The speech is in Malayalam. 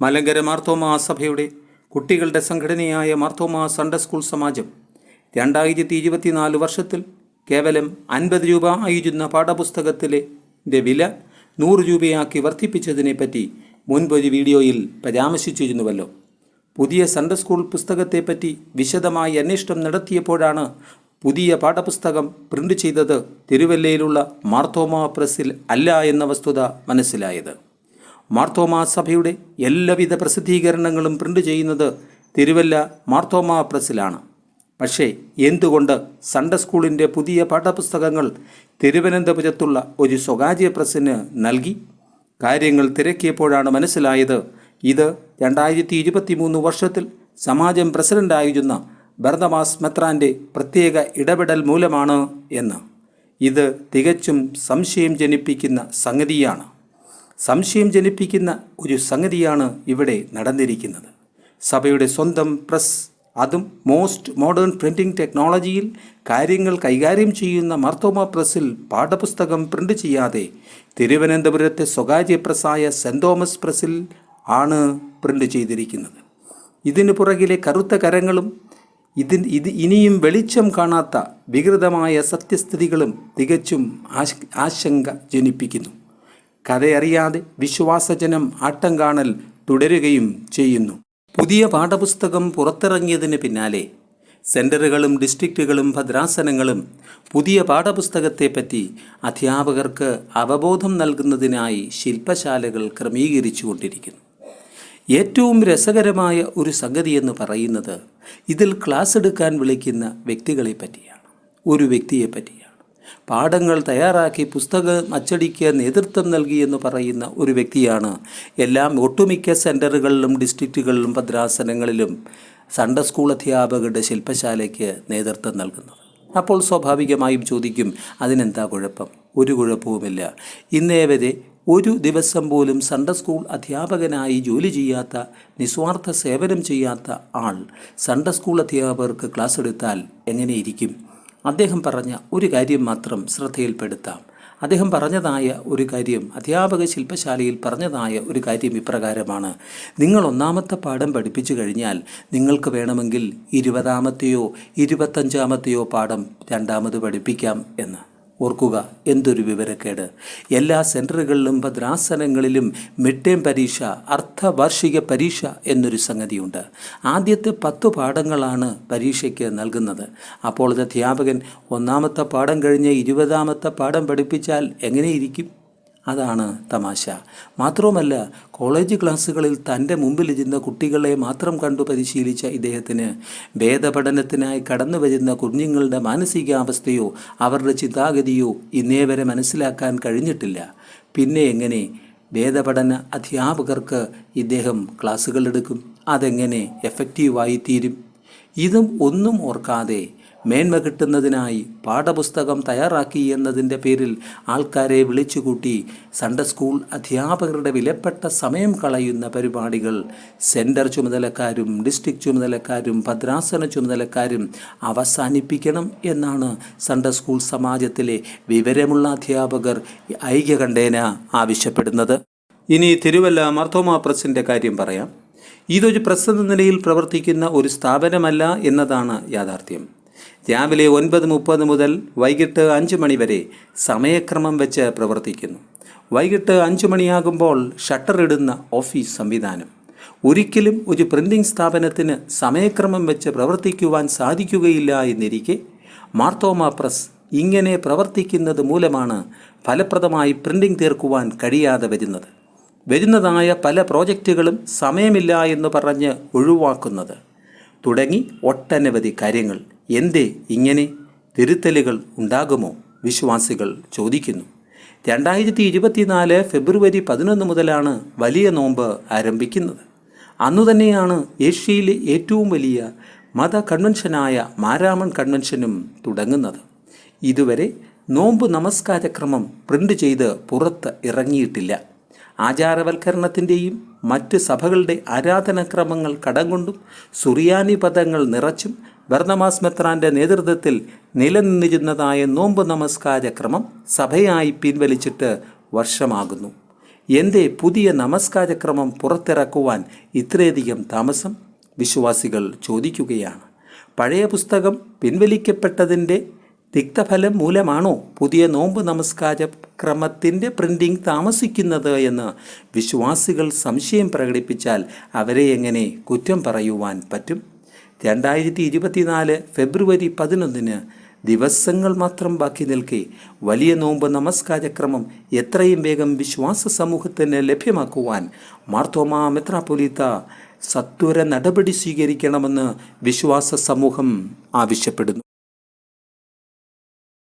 മലങ്കര മാർത്തോമാ സഭയുടെ കുട്ടികളുടെ സംഘടനയായ മാർത്തോമാ സൺഡേ സ്കൂൾ സമാജം രണ്ടായിരത്തി ഇരുപത്തിനാല് വർഷത്തിൽ കേവലം അൻപത് രൂപ ആയിരുന്ന പാഠപുസ്തകത്തിലെ വില നൂറ് രൂപയാക്കി വർദ്ധിപ്പിച്ചതിനെപ്പറ്റി മുൻപൊരു വീഡിയോയിൽ പരാമർശിച്ചിരുന്നുവല്ലോ. പുതിയ സൺഡേ സ്കൂൾ പുസ്തകത്തെപ്പറ്റി വിശദമായി അന്വേഷണം നടത്തിയപ്പോഴാണ് പുതിയ പാഠപുസ്തകം പ്രിന്റ് ചെയ്തത് തിരുവല്ലയിലുള്ള മാർത്തോമാ പ്രസ്സിൽ അല്ല എന്ന വസ്തുത മനസ്സിലായത്. മാർത്തോമാ സഭയുടെ എല്ലാവിധ പ്രസിദ്ധീകരണങ്ങളും പ്രിന്റ് ചെയ്യുന്നത് തിരുവല്ല മാർത്തോമാ പ്രസ്സിലാണ്. പക്ഷേ എന്തുകൊണ്ട് സൺഡേ സ്കൂളിന്റെ പുതിയ പാഠപുസ്തകങ്ങൾ തിരുവനന്തപുരത്തുള്ള ഒരു സ്വകാര്യ പ്രസ്സിന് നൽകി? കാര്യങ്ങൾ തിരക്കിയപ്പോഴാണ് മനസ്സിലായത് ഇത് രണ്ടായിരത്തി ഇരുപത്തി മൂന്ന് വർഷത്തിൽ സമാജം പ്രസിഡന്റായിരുന്ന ഭരതമാസ് മെത്രാന്റെ പ്രത്യേക ഇടപെടൽ മൂലമാണ് എന്ന്. ഇത് തികച്ചും സംശയം ജനിപ്പിക്കുന്ന സംഗതിയാണ്. സംശയം ജനിപ്പിക്കുന്ന ഒരു സംഗതിയാണ് ഇവിടെ നടന്നിരിക്കുന്നത്. സഭയുടെ സ്വന്തം പ്രസ് അതും മോസ്റ്റ് മോഡേൺ പ്രിന്റിംഗ് ടെക്നോളജിയിൽ കാര്യങ്ങൾ കൈകാര്യം ചെയ്യുന്ന മർത്തോമ പ്രസ്സിൽ പാഠപുസ്തകം പ്രിന്റ് ചെയ്യാതെ തിരുവനന്തപുരത്തെ സ്വകാര്യ പ്രസ്സായ സെന്റ് തോമസ് പ്രസ്സിൽ ആണ് പ്രിന്റ് ചെയ്തിരിക്കുന്നത്. ഇതിനു പുറകിലെ കറുത്ത കരങ്ങളും ഇതിൻ ഇത് ഇനിയും വെളിച്ചം കാണാത്ത വികൃതമായ സത്യസ്ഥിതികളും തികച്ചും ആശങ്ക ജനിപ്പിക്കുന്നു. കഥയറിയാതെ വിശ്വാസജനം ആട്ടം കാണൽ തുടരുകയും ചെയ്യുന്നു. പുതിയ പാഠപുസ്തകം പുറത്തിറങ്ങിയതിന് പിന്നാലെ സെന്ററുകളും ഡിസ്ട്രിക്റ്റുകളും ഭദ്രാസനങ്ങളും പുതിയ പാഠപുസ്തകത്തെപ്പറ്റി അധ്യാപകർക്ക് അവബോധം നൽകുന്നതിനായി ശില്പശാലകൾ ക്രമീകരിച്ചുകൊണ്ടിരിക്കുന്നു. ഏറ്റവും രസകരമായ ഒരു സംഗതി എന്ന് പറയുന്നത് ഇതിൽ ക്ലാസ് എടുക്കാൻ വിളിക്കുന്ന വ്യക്തികളെ പറ്റിയാണ് ഒരു വ്യക്തിയെ പറ്റിയാണ് പാഠങ്ങൾ തയ്യാറാക്കി പുസ്തകം അച്ചടിക്ക് നേതൃത്വം നൽകി എന്ന് പറയുന്ന ഒരു വ്യക്തിയാണ്. എല്ലാം ഒട്ടുമിക്ക സെന്ററുകളിലും ഡിസ്ട്രിക്റ്റുകളിലും ഭദ്രാസനങ്ങളിലും സൺഡേ സ്കൂൾ അധ്യാപകരുടെ ശില്പശാലയ്ക്ക് നേതൃത്വം നൽകുന്നത്. അപ്പോൾ സ്വാഭാവികമായും ചോദിക്കും അതിനെന്താ കുഴപ്പം? ഒരു കുഴപ്പവുമില്ല. ഇന്നേ വരെ ഒരു ദിവസം പോലും സൺഡേ സ്കൂൾ അധ്യാപകനായി ജോലി ചെയ്യാത്ത നിസ്വാർത്ഥ സേവനം ചെയ്യാത്ത ആൾ സൺഡേ സ്കൂൾ അധ്യാപകർക്ക് ക്ലാസ് എടുത്താൽ എങ്ങനെയിരിക്കും? അദ്ദേഹം പറഞ്ഞ ഒരു കാര്യം മാത്രം ശ്രദ്ധയിൽപ്പെടുത്താം. അദ്ദേഹം പറഞ്ഞതായ ഒരു കാര്യം അധ്യാപക ശില്പശാലയിൽ പറഞ്ഞതായ ഒരു കാര്യം ഇപ്രകാരമാണ്. നിങ്ങൾ ഒന്നാമത്തെ പാഠം പഠിപ്പിച്ചു കഴിഞ്ഞാൽ നിങ്ങൾക്ക് വേണമെങ്കിൽ ഇരുപതാമത്തെയോ ഇരുപത്തഞ്ചാമത്തെയോ പാഠം രണ്ടാമത് പഠിപ്പിക്കാം എന്ന്. ഓർക്കുക എന്തൊരു വിവരക്കേട്. എല്ലാ സെന്ററുകളിലും ഭദ്രാസനങ്ങളിലും മിഡ് ടേം പരീക്ഷ അർദ്ധവാർഷിക പരീക്ഷ എന്നൊരു സംഗതിയുണ്ട്. ആദ്യത്തെ പത്ത് പാഠങ്ങളാണ് പരീക്ഷയ്ക്ക് നൽകുന്നത്. അപ്പോൾ അധ്യാപകൻ ഒന്നാമത്തെ പാഠം കഴിഞ്ഞ് ഇരുപതാമത്തെ പാഠം പഠിപ്പിച്ചാൽ എങ്ങനെയിരിക്കും? അതാണ് തമാശ. മാത്രവുമല്ല കോളേജ് ക്ലാസ്സുകളിൽ തന്റെ മുമ്പിൽ ഇരുന്ന കുട്ടികളെ മാത്രം കണ്ടു പരിശീലിച്ച ഇദ്ദേഹത്തിന് ഭേദപഠനത്തിനായി കടന്നു വരുന്ന കുഞ്ഞുങ്ങളുടെ മാനസികാവസ്ഥയോ അവരുടെ ചിന്താഗതിയോ ഇന്നേ വരെ മനസ്സിലാക്കാൻ കഴിഞ്ഞിട്ടില്ല. പിന്നെ എങ്ങനെ ഭേദപഠന അധ്യാപകർക്ക് ഇദ്ദേഹം ക്ലാസ്സുകൾ എടുക്കും? അതെങ്ങനെ എഫക്റ്റീവായി തീരും ഇതും ഒന്നും ഓർക്കാതെ മേന്മ കിട്ടുന്നതിനായി പാഠപുസ്തകം തയ്യാറാക്കി എന്നതിന്റെ പേരിൽ ആൾക്കാരെ വിളിച്ചുകൂട്ടി സൺഡേ സ്കൂൾ അധ്യാപകരുടെ വിലപ്പെട്ട സമയം കളയുന്ന പരിപാടികൾ. സെന്റർ ചുമതലക്കാരും ഡിസ്ട്രിക്ട് ചുമതലക്കാരും ഭദ്രാസന ചുമതലക്കാരും അവസാനിപ്പിക്കണം എന്നാണ് സൺഡേ സ്കൂൾ സമാജത്തിലെ വിവരമുള്ള അധ്യാപകർ ഐക്യകണ്ഠേന ആവശ്യപ്പെടുന്നത്. ഇനി തിരുവല്ല മർത്തോമാ പ്രസിന്റെ കാര്യം പറയാം. ഇതൊരു പ്രസ് നിലയിൽ പ്രവർത്തിക്കുന്ന ഒരു സ്ഥാപനമല്ല എന്നതാണ് യാഥാർത്ഥ്യം. രാവിലെ ഒൻപത് മുപ്പത് മുതൽ വൈകിട്ട് അഞ്ച് മണി വരെ സമയക്രമം വെച്ച് പ്രവർത്തിക്കുന്നു. വൈകിട്ട് അഞ്ച് മണിയാകുമ്പോൾ ഷട്ടർ ഇടുന്ന ഓഫീസ് സംവിധാനം. ഒരിക്കലും ഒരു പ്രിന്റിംഗ് സ്ഥാപനത്തിന് സമയക്രമം വെച്ച് പ്രവർത്തിക്കുവാൻ സാധിക്കുകയില്ല എന്നിരിക്കെ മാർത്തോമ പ്രസ് ഇങ്ങനെ പ്രവർത്തിക്കുന്നത് മൂലമാണ് ഫലപ്രദമായി പ്രിന്റിംഗ് തീർക്കുവാൻ കഴിയാതെ വരുന്നത്. വരുന്നതായ പല പ്രോജക്റ്റുകളും സമയമില്ല എന്ന് പറഞ്ഞ് ഒഴിവാക്കുന്നത്. തുടങ്ങി ഒട്ടനവധി കാര്യങ്ങൾ. എന്തേ ഇങ്ങനെ തിരുത്തലുകൾ ഉണ്ടാകുമോ? വിശ്വാസികൾ ചോദിക്കുന്നു. രണ്ടായിരത്തി ഇരുപത്തിനാല് ഫെബ്രുവരി പതിനൊന്ന് മുതലാണ് വലിയ നോമ്പ് ആരംഭിക്കുന്നത്. അന്നു തന്നെയാണ് ഏഷ്യയിലെ ഏറ്റവും വലിയ മത കൺവെൻഷനായ മാരാമൺ കൺവെൻഷനും തുടങ്ങുന്നത്. ഇതുവരെ നോമ്പ് നമസ്കാരക്രമം പ്രിന്റ് ചെയ്ത് പുറത്ത് ഇറങ്ങിയിട്ടില്ല. ആചാരവൽക്കരണത്തിന്റെയും മറ്റ് സഭകളുടെ ആരാധനാക്രമങ്ങൾ കടം കൊണ്ടും സുറിയാനി പദങ്ങൾ നിറച്ചും ബർണമാസ് മെത്രാന്റെ നേതൃത്വത്തിൽ നിലനിന്നിരുന്നതായ നോമ്പ് നമസ്കാര ക്രമം സഭയായി പിൻവലിച്ചിട്ട് വർഷമാകുന്നു. എന്തേ പുതിയ നമസ്കാരക്രമം പുറത്തിറക്കുവാൻ ഇത്രയധികം താമസം വിശ്വാസികൾ ചോദിക്കുകയാണ്. പഴയ പുസ്തകം പിൻവലിക്കപ്പെട്ടതിന്റെ തിക്തഫലം മൂലമാണോ പുതിയ നോമ്പ് നമസ്കാര ക്രമത്തിന്റെ പ്രിന്റിംഗ് താമസിക്കുന്നത് എന്ന് വിശ്വാസികൾ സംശയം പ്രകടിപ്പിച്ചാൽ അവരെ എങ്ങനെ കുറ്റം പറയുവാൻ പറ്റും? രണ്ടായിരത്തി ഇരുപത്തിനാല് ഫെബ്രുവരി പതിനൊന്നിന് ദിവസങ്ങൾ മാത്രം ബാക്കി നിൽക്കെ വലിയ നോമ്പ് നമസ്കാരക്രമം എത്രയും വേഗം വിശ്വാസ സമൂഹത്തിന് ലഭ്യമാക്കുവാൻ മാർത്തോമാ മെത്രാപൊലീത്ത സത്വര നടപടി സ്വീകരിക്കണമെന്ന് വിശ്വാസ സമൂഹം ആവശ്യപ്പെടുന്നു.